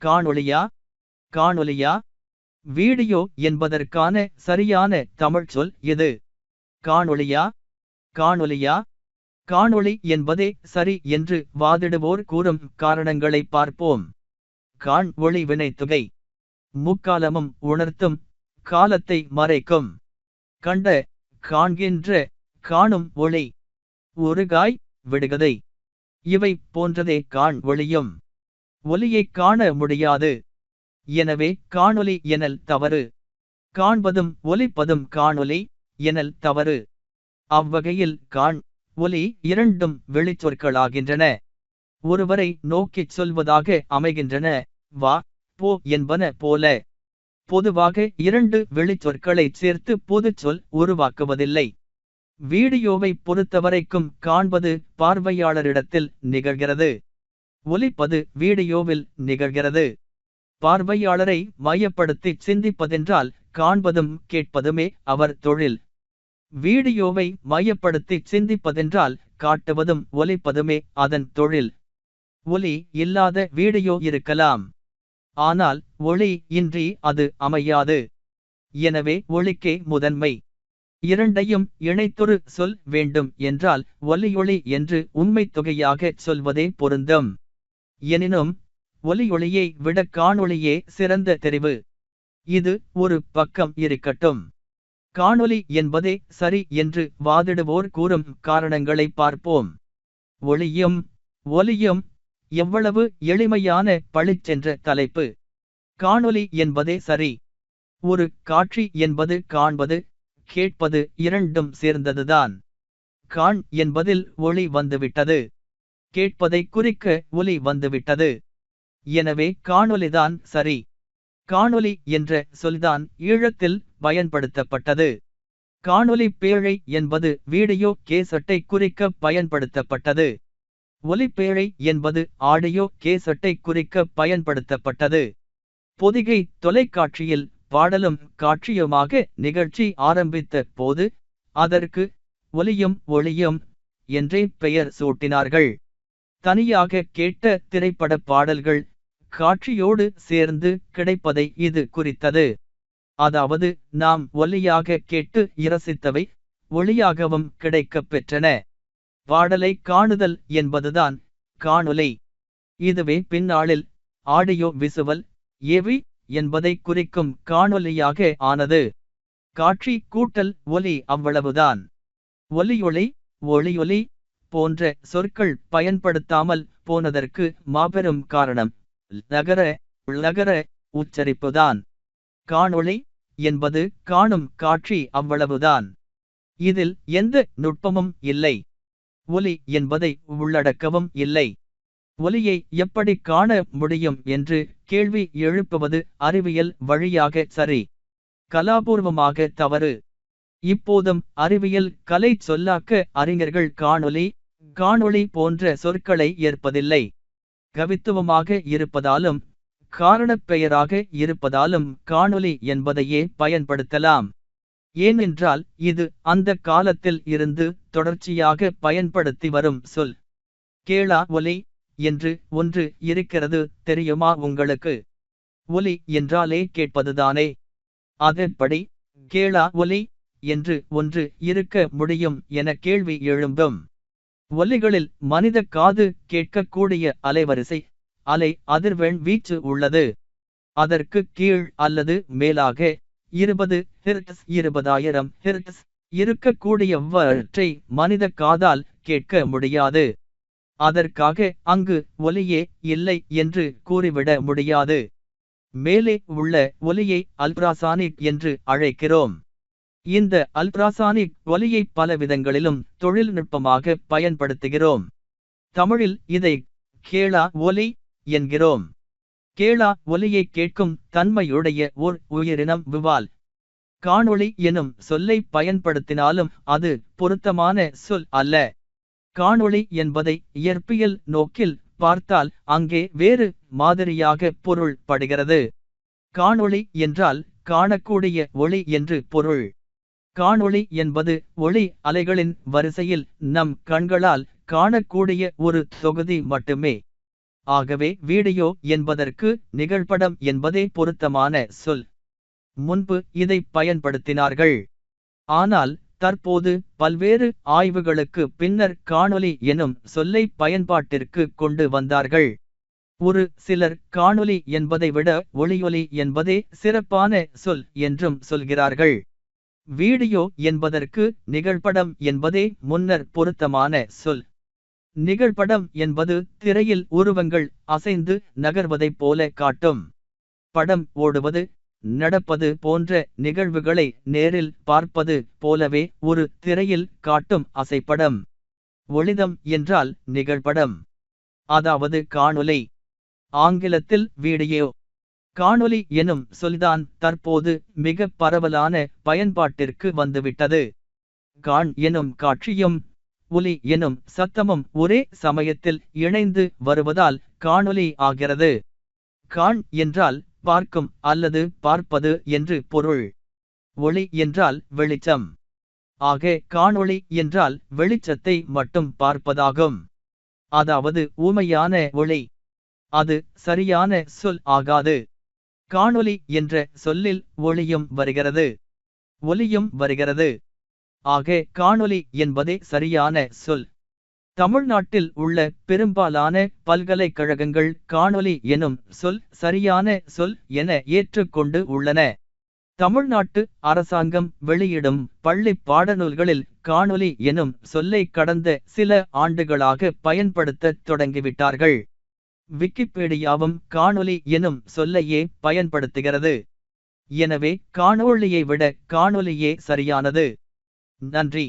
காணொளியா? காணொலியா video என்பதற்கான சரியான தமிழ் சொல் எது காணொளியா? காணொலியா காணொளி என்பதே சரி என்று வாதிடுவோர் கூறும் காரணங்களை பார்ப்போம். காண் ஒளி வினைத்துகை. முக்காலமும் உணர்த்தும் காலத்தை மறைக்கும். கண்ட காண்கின்ற காணும் ஒளி. ஒருகாய் விடுகதை. இவை போன்றதே காண் ஒளியும். ஒலியைக் காண முடியாது. எனவே காணொலி எனல் தவறு. காண்பதும் ஒலிப்பதும் காணொலி எனல் தவறு. அவ்வகையில் காண் ஒலி இரண்டும் வெளிச்சொற்களாகின்றன. ஒருவரை நோக்கிச் சொல்வதாக அமைகின்றன. வா போ என்பன போல. பொதுவாக இரண்டு வெளிச்சொற்களைச் சேர்த்து பொதுச் சொல் உருவாக்குவதில்லை. வீடியோவை பொறுத்தவரைக்கும் காண்பது பார்வையாளரிடத்தில் நிகழ்கிறது. ஒலிப்பது வீடியோவில் நிகழ்கிறது. பார்வையாளரை மையப்படுத்தி சிந்திப்பதென்றால் காண்பதும் கேட்பதுமே அவர் தொழில். வீடியோவை மையப்படுத்தி சிந்திப்பதென்றால் காட்டுவதும் ஒலிப்பதுமே அதன் தொழில். ஒலி இல்லாத வீடியோ இருக்கலாம். ஆனால் ஒளி இன்றி அது அமையாது. எனவே ஒளிக்கே முதன்மை. இரண்டையும் இணைத்தொரு சொல் வேண்டும் என்றால் ஒலியொளி என்று உண்மைத் தொகையாகச் சொல்வதே பொருந்தும். எனினும் ஒலியொளியை விட காணொளியே சிறந்த தெரிவு. இது ஒரு பக்கம் இருக்கட்டும். காணொலி என்பதே சரி என்று வாதிடுவோர் கூறும் காரணங்களை பார்ப்போம். ஒளியும் ஒலியும் எவ்வளவு எளிமையான பழிச்சென்ற தலைப்பு. காணொலி என்பதே சரி. ஒரு காட்சி என்பது காண்பது கேட்பது இரண்டும் சேர்ந்ததுதான். காண் என்பதில் ஒளி வந்துவிட்டது. கேட்பதை குறிக்க ஒலி வந்துவிட்டது. எனவே காணொலிதான் சரி. காணொலி என்ற சொல்தான் ஈழத்தில் பயன்படுத்தப்பட்டது. காணொலி பேழை என்பது வீடியோ கேசட்டை குறிக்க பயன்படுத்தப்பட்டது. ஒலிப்பேழை என்பது ஆடியோ கேசட்டை குறிக்க பயன்படுத்தப்பட்டது. பொதிகை தொலைக்காட்சியில் பாடலும் காட்சியுமாக நிகழ்ச்சி ஆரம்பித்த போது அதற்கு ஒலியும் ஒளியும் என்றே பெயர் சூட்டினார்கள். தனியாக கேட்ட திரைப்பட பாடல்கள் காட்சியோடு சேர்ந்து கிடைப்பதை இது குறித்தது. அதாவது நாம் ஒலியாக கேட்டு இரசித்தவை ஒளியாகவும் கிடைக்கப் பெற்றன. பாடலை காணுதல் என்பதுதான் காணொலை இதுவே பின்னாளில் ஆடியோ விசுவல் ஏவி என்பதை குறிக்கும் காணொலியாக ஆனது. காட்சி கூட்டல் ஒலி அவ்வளவுதான். ஒலியொலி ஒளியொலி போன்ற சொற்கள் பயன்படுத்தாமல் போனதற்கு மாபெரும் காரணம் நகர நகர உச்சரிப்புதான். காணொளி என்பது காணும் காட்சி அவ்வளவுதான். இதில் எந்த நுட்பமும் இல்லை. ஒலி என்பதை உள்ளடக்கவும் இல்லை. ஒலியை எப்படி காண முடியும் என்று கேள்வி எழுப்புவது அறிவியல் வழியாக சரி. கலாபூர்வமாக தவறு. இப்போதும் அறிவியல் கலை சொல்லாக்க அறிஞர்கள் காணொலி காணொளி போன்ற சொற்களை ஏற்பதில்லை. கவித்துவமாக இருப்பதாலும் காரணப் பெயராக இருப்பதாலும் காணொலி என்பதையே பயன்படுத்தலாம். ஏனென்றால் இது அந்த காலத்தில் இருந்து தொடர்ச்சியாக பயன்படுத்தி வரும் சொல். கேளா ஒலி என்று ஒன்று இருக்கிறது தெரியுமா உங்களுக்கு? ஒலி என்றாலே கேட்பதுதானே? அதன்படி கேளா ஒலி என்று ஒன்று இருக்க முடியும் என கேள்வி எழும்பும். ஒலிகளில் மனித காது கேட்கக்கூடிய அலைவரிசை அலை அதிர்வெண் வீச்சு உள்ளது. அதற்கு கீழ் அல்லது மேலாக இருபது ஹெர்ட்ஸ் இருபதாயிரம் ஹெர்ட்ஸ் இருக்கக்கூடியவற்றை மனித காதால் கேட்க முடியாது. அதற்காக அங்கு ஒலியே இல்லை என்று கூறிவிட முடியாது. மேலே உள்ள ஒலியை அல்ட்ராசானிக் என்று அழைக்கிறோம். இந்த அல்ட்ராசானிக் ஒலியை பல விதங்களிலும் தொழில்நுட்பமாக பயன்படுத்துகிறோம். தமிழில் இதை கேளா ஒலி என்கிறோம். கேளா ஒலியை கேட்கும் தன்மையுடைய ஓர் உயிரினம் விவால். காணொளி எனும் சொல்லை பயன்படுத்தினாலும் அது பொருத்தமான சொல் அல்ல. காணொளி என்பதை இயற்பியல் நோக்கில் பார்த்தால் அங்கே வேறு மாதிரியாக பொருள் படுகிறது காணொளி என்றால் காணக்கூடிய ஒளி என்று பொருள். காணொளி என்பது ஒளி அலைகளின் வரிசையில் நம் கண்களால் காணக்கூடிய ஒரு தொகுதி மட்டுமே. ஆகவே வீடியோ என்பதற்கு நிகழ்படம் என்பதே பொருத்தமான சொல். முன்பு இதை பயன்படுத்தினார்கள். ஆனால் தற்போது பல்வேறு ஆய்வுகளுக்கு பின்னர் காணொலி எனும் சொல்லை பயன்பாட்டிற்கு கொண்டு வந்தார்கள். ஒரு சிலர் காணொலி என்பதை விட ஒளியொலி என்பதே சிறப்பான சொல் என்றும் சொல்கிறார்கள். வீடியோ என்பதற்கு நிகழ்படம் என்பதே முன்னர் பொருத்தமான சொல். நிகழ்படம் என்பது திரையில் உருவங்கள் அசைந்து நகர்வதைப் போல காட்டும். படம் ஓடுவது நடப்பது போன்ற நிகழ்வுகளை நேரில் பார்ப்பது போலவே ஒரு திரையில் காட்டும் அசைப்படம். ஒளிதம் என்றால் நிகழ்படம். அதாவது காணொலை ஆங்கிலத்தில் வீடியோ. காணொலி எனும் சொல்தான் தற்போது மிக பரவலான பயன்பாட்டிற்கு வந்துவிட்டது. காண் எனும் காட்சியும் ஒலி எனும் சத்தமும் ஒரே சமயத்தில் இணைந்து வருவதால் காணொலி ஆகிறது. காண் என்றால் பார்க்கும் அல்லது பார்ப்பது என்று பொருள். ஒளி என்றால் வெளிச்சம். ஆக காணொளி என்றால் வெளிச்சத்தை மட்டும் பார்ப்பதாகும். அதாவது ஊமையான ஒளி. அது சரியான சொல் ஆகாது. காணொலி என்ற சொல்லில் ஒளியும் வருகிறது. ஒலியும் வருகிறது. ஆக காணொலி என்பதே சரியான சொல். தமிழ்நாட்டில் உள்ள பெரும்பாலான பல்கலைக்கழகங்கள் காணொலி எனும் சொல் சரியான சொல் என ஏற்றுக்கொண்டு உள்ளன. தமிழ்நாட்டு அரசாங்கம் வெளியிடும் பள்ளி பாடநூல்களில் காணொலி எனும் சொல்லை கடந்த சில ஆண்டுகளாக பயன்படுத்த தொடங்கிவிட்டார்கள். விக்கிபீடியாவும் காணொலி எனும் சொல்லையே பயன்படுத்துகிறது. எனவே காணொளியை விட காணொலியே சரியானது. நன்றி.